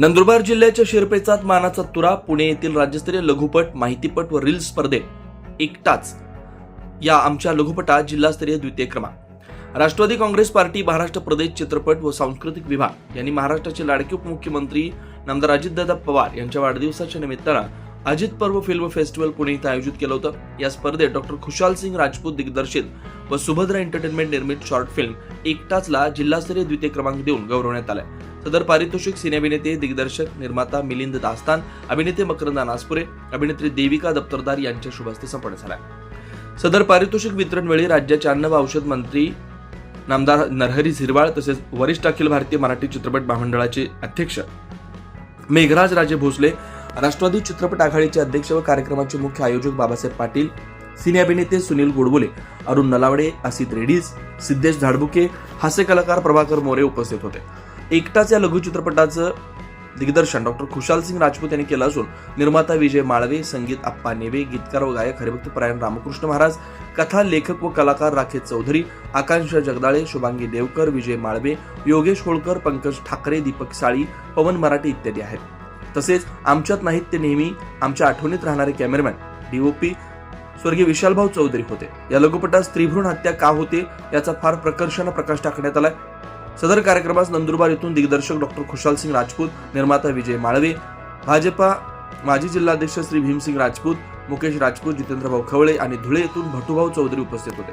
नंदुरबार जिल्ह्याच्या शिरपेचात मानाचा तुरा पुणे येथील राज्यस्तरीय लघुपट माहितीपट व रील स्पर्धेत एकटाच. या आमच्या लघुपटात जिल्हास्तरीय द्वितीय क्रमांक. राष्ट्रवादी काँग्रेस पार्टी महाराष्ट्र प्रदेश चित्रपट व सांस्कृतिक विभाग यांनी महाराष्ट्राचे लाडके उपमुख्यमंत्री नामदार अजितदादा पवार यांच्या वाढदिवसाच्या निमित्तानं अजित पर्व फिल्म फेस्टिवल पुणे इथं आयोजित केलं होतं. या स्पर्धेत डॉक्टर खुशाल सिंग राजपूत दिग्दर्शित व सुभद्रा एंटरटेनमेंट निर्मित शॉर्ट फिल्म एकटाचला जिल्हास्तरीय द्वितीय क्रमांक देऊन गौरवण्यात आलाय. सदर पारितोषिक सिनेअभिनेते दिग्दर्शक निर्माता मिलिंद दास्तान अभिनेते मकरंदा नासपुरे अभिनेत्री देविका दप्तरदार यांच्या शुभ हस्ते संपन्न झालाय. सदर पारितोषिक वितरण वेळी राज्याचे अन्न व औषध मंत्री नामदार नरहरी झिरवाळ तसेच वरिष्ठ अखिल भारतीय मराठी चित्रपट महामंडळाचे अध्यक्ष मेघराज राजे भोसले राष्ट्रवादी चित्रपट आघाडीचे अध्यक्ष व कार्यक्रमाचे मुख्य आयोजक बाबासाहेब पाटील सिने अभिनेते सुनील गोडबोले अरुण नलावडे असित रेडीज सिद्धेश झाडबुके हास्य कलाकार प्रभाकर मोरे उपस्थित होते. एकटाच या लघुचित्रपटाचं दिग्दर्शन डॉक्टर खुशाल सिंग राजपूत यांनी केलं असून निर्माता विजय माळवे संगीत आप्पा नेवे गीतकार व गायक हरिभक्त परायण रामकृष्ण महाराज कथा लेखक व कलाकार राखेत चौधरी आकांक्षा जगदाळे शुभांगी देवकर विजय माळवे योगेश होळकर पंकज ठाकरे दीपक साळी पवन मराठे इत्यादी आहेत. तसेच आमच्यात नाहीत ते नेहमी आमच्या आठवणीत राहणारे कॅमेरामॅन डीओपी स्वर्गीय विशालभाऊ चौधरी होते. या लघुपटात स्त्रीभ्रूण हत्या का होते याचा फार प्रकर्षानं प्रकाश टाकण्यात आलाय. सदर कार्यक्रमास नंदुरबार येथून दिग्दर्शक डॉक्टर खुशाल सिंग राजपूत निर्माता विजय माळवे भाजपा माजी जिल्हाध्यक्ष श्री भीमसिंग राजपूत मुकेश राजपूत जितेंद्रभाऊ खवळे आणि धुळे येथून भटूभाऊ चौधरी उपस्थित होते.